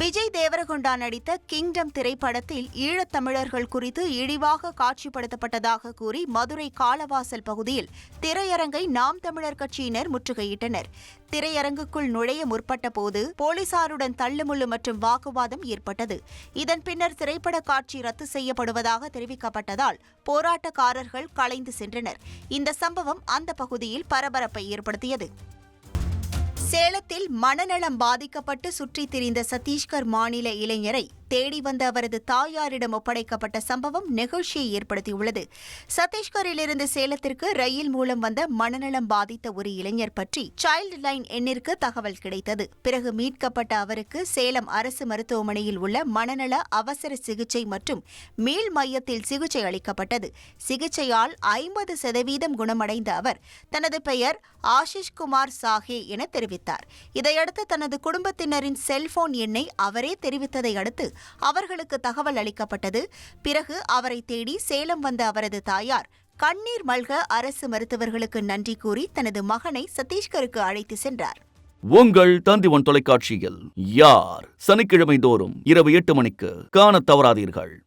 விஜய் தேவரகொண்டா நடித்த கிங்டம் திரைப்படத்தில் ஈழத்தமிழர்கள் குறித்து இழிவாக காட்சிப்படுத்தப்பட்டதாக கூறி மதுரை காலவாசல் பகுதியில் திரையரங்கை நாம் தமிழர் கட்சியினர் முற்றுகையிட்டனர். திரையரங்குக்குள் நுழைய முற்பட்ட போது போலீசாருடன் தள்ளுமுள்ளு மற்றும் வாக்குவாதம் ஏற்பட்டது. இதன் பின்னர் திரைப்பட காட்சி ரத்து செய்யப்படுவதாக தெரிவிக்கப்பட்டதால் போராட்டக்காரர்கள் கலைந்து சென்றனர். இந்த சம்பவம் அந்த பகுதியில் பரபரப்பை ஏற்படுத்தியது. சேலத்தில் மனநலம் பாதிக்கப்பட்டு சுற்றித் திரிந்த சத்தீஸ்கர் மாநில இளைஞரை தேடி வந்த அவரது தாயாரிடம் ஒப்படைக்கப்பட்ட சம்பவம் நெகிழ்ச்சியை ஏற்படுத்தியுள்ளது. சத்தீஸ்கரிலிருந்து சேலத்திற்கு ரயில் மூலம் வந்த மனநலம் பாதித்த ஒரு இளைஞர் பற்றி சைல்டு லைன் எண்ணிற்கு தகவல் கிடைத்தது. பிறகு மீட்கப்பட்ட அவருக்கு சேலம் அரசு மருத்துவமனையில் உள்ள மனநல அவசர சிகிச்சை மற்றும் மீள் மையத்தில் சிகிச்சை அளிக்கப்பட்டது. சிகிச்சையால் ஐம்பது சதவீதம் குணமடைந்த அவர் தனது பெயர் ஆஷிஷ் குமார் சாஹே என தெரிவித்தார். இதையடுத்து தனது குடும்பத்தினரின் செல்போன் எண்ணை அவரே தெரிவித்ததை அடுத்து அவர்களுக்கு தகவல் அளிக்கப்பட்டது. பிறகு அவரை தேடி சேலம் வந்த அவரது தாயார் கண்ணீர் மல்க அரசு மருத்துவர்களுக்கு நன்றி கூறி தனது மகனை சத்தீஸ்கருக்கு அழைத்து சென்றார். உங்கள் தந்திவன் தொலைக்காட்சியில் யார்? சனிக்கிழமை தோறும் இரவு எட்டு மணிக்கு காணத் தவறாதீர்கள்.